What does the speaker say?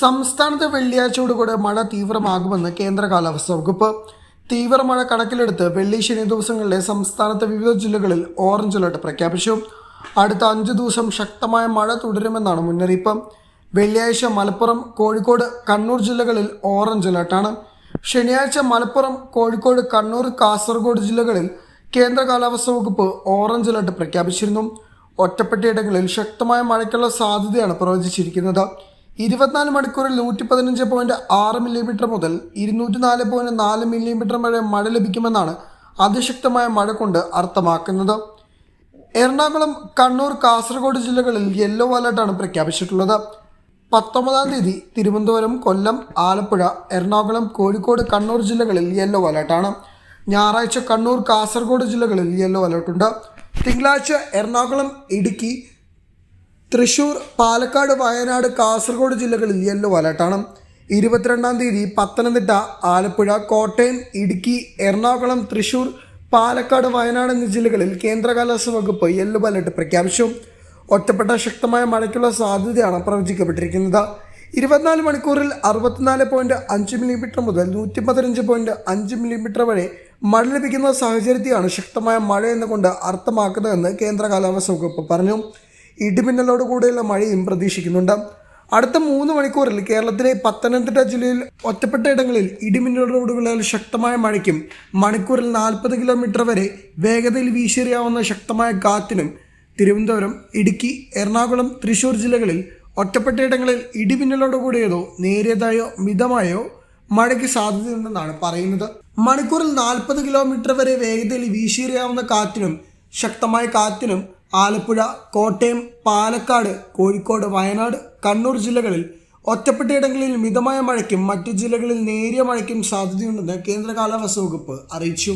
സംസ്ഥാനത്ത് വെള്ളിയാഴ്ചയോടുകൂടെ മഴ തീവ്രമാകുമെന്ന് കേന്ദ്ര കാലാവസ്ഥാ വകുപ്പ്. തീവ്ര മഴ കണക്കിലെടുത്ത് വെള്ളി ശനി ദിവസങ്ങളിലെ സംസ്ഥാനത്തെ വിവിധ ജില്ലകളിൽ ഓറഞ്ച് അലർട്ട് പ്രഖ്യാപിച്ചു. അടുത്ത അഞ്ച് ദിവസം ശക്തമായ മഴ തുടരുമെന്നാണ് മുന്നറിയിപ്പ്. വെള്ളിയാഴ്ച മലപ്പുറം കോഴിക്കോട് കണ്ണൂർ ജില്ലകളിൽ ഓറഞ്ച് അലർട്ടാണ്. ശനിയാഴ്ച മലപ്പുറം കോഴിക്കോട് കണ്ണൂർ കാസർഗോഡ് ജില്ലകളിൽ കേന്ദ്ര കാലാവസ്ഥാ വകുപ്പ് ഓറഞ്ച് അലർട്ട് പ്രഖ്യാപിച്ചിരുന്നു. ഒറ്റപ്പെട്ടയിടങ്ങളിൽ ശക്തമായ മഴയ്ക്കുള്ള സാധ്യതയാണ് പ്രവചിച്ചിരിക്കുന്നത്. ഇരുപത്തിനാല് മണിക്കൂറിൽ നൂറ്റി പതിനഞ്ച് പോയിന്റ് ആറ് മില്ലിമീറ്റർ മുതൽ ഇരുന്നൂറ്റി നാല് പോയിന്റ് നാല് മില്ലിമീറ്റർ വരെ മഴ ലഭിക്കുമെന്നാണ് അതിശക്തമായ മഴ കൊണ്ട് അർത്ഥമാക്കുന്നത്. എറണാകുളം കണ്ണൂർ കാസർഗോഡ് ജില്ലകളിൽ യെല്ലോ അലർട്ടാണ് പ്രഖ്യാപിച്ചിട്ടുള്ളത്. പത്തൊമ്പതാം തീയതി തിരുവനന്തപുരം കൊല്ലം ആലപ്പുഴ എറണാകുളം കോഴിക്കോട് കണ്ണൂർ ജില്ലകളിൽ യെല്ലോ അലർട്ടാണ് ഞായറാഴ്ച കണ്ണൂർ കാസർഗോഡ് ജില്ലകളിൽ യെല്ലോ അലർട്ടുണ്ട് തിങ്കളാഴ്ച എറണാകുളം ഇടുക്കി തൃശൂർ പാലക്കാട് വയനാട് കാസർഗോഡ് ജില്ലകളിൽ യെല്ലോ അലർട്ടാണ്. ഇരുപത്തിരണ്ടാം തീയതി പത്തനംതിട്ട ആലപ്പുഴ കോട്ടയം ഇടുക്കി എറണാകുളം തൃശൂർ പാലക്കാട് വയനാട് എന്നീ ജില്ലകളിൽ കേന്ദ്ര കാലാവസ്ഥ വകുപ്പ് യെല്ലോ അലർട്ട് പ്രഖ്യാപിച്ചു. ഒറ്റപ്പെട്ട ശക്തമായ മഴയ്ക്കുള്ള സാധ്യതയാണ് പ്രവചിക്കപ്പെട്ടിരിക്കുന്നത്. ഇരുപത്തിനാല് മണിക്കൂറിൽ അറുപത്തിനാല് പോയിന്റ് അഞ്ച് മില്ലിമീറ്റർ മുതൽ നൂറ്റി പതിനഞ്ച് പോയിന്റ് അഞ്ച് മില്ലിമീറ്റർ വരെ മഴ ലഭിക്കുന്ന സാഹചര്യത്തെയാണ് ശക്തമായ മഴ എന്നുകൊണ്ട് അർത്ഥമാക്കുന്നതെന്ന് കേന്ദ്ര കാലാവസ്ഥ വകുപ്പ് പറഞ്ഞു. ഇടിമിന്നലോട് കൂടെയുള്ള മഴയും പ്രതീക്ഷിക്കുന്നുണ്ട്. അടുത്ത മൂന്ന് മണിക്കൂറിൽ കേരളത്തിലെ പത്തനംതിട്ട ജില്ലയിൽ ഒറ്റപ്പെട്ട ഇടങ്ങളിൽ ഇടിമിന്നലോടുകൂടിയ ശക്തമായ മഴയ്ക്കും മണിക്കൂറിൽ നാൽപ്പത് കിലോമീറ്റർ വരെ വേഗതയിൽ വീശിയെറിയാവുന്ന ശക്തമായ കാറ്റിനും തിരുവനന്തപുരം ഇടുക്കി എറണാകുളം തൃശൂർ ജില്ലകളിൽ ഒറ്റപ്പെട്ട ഇടങ്ങളിൽ ഇടിമിന്നലോട് കൂടിയതോ നേരിയതായോ മിതമായോ മഴയ്ക്ക് സാധ്യതയുണ്ടെന്നാണ് പറയുന്നത്. മണിക്കൂറിൽ നാൽപ്പത് കിലോമീറ്റർ വരെ വേഗതയിൽ വീശിയെറിയാവുന്ന കാറ്റിനും ശക്തമായ കാറ്റിനും ആലപ്പുഴ കോട്ടയം പാലക്കാട് കോഴിക്കോട് വയനാട് കണ്ണൂർ ജില്ലകളിൽ ഒറ്റപ്പെട്ടയിടങ്ങളിൽ മിതമായ മഴയ്ക്കും മറ്റു ജില്ലകളിൽ നേരിയ മഴയ്ക്കും സാധ്യതയുണ്ടെന്ന് കേന്ദ്ര കാലാവസ്ഥ വകുപ്പ് അറിയിച്ചു.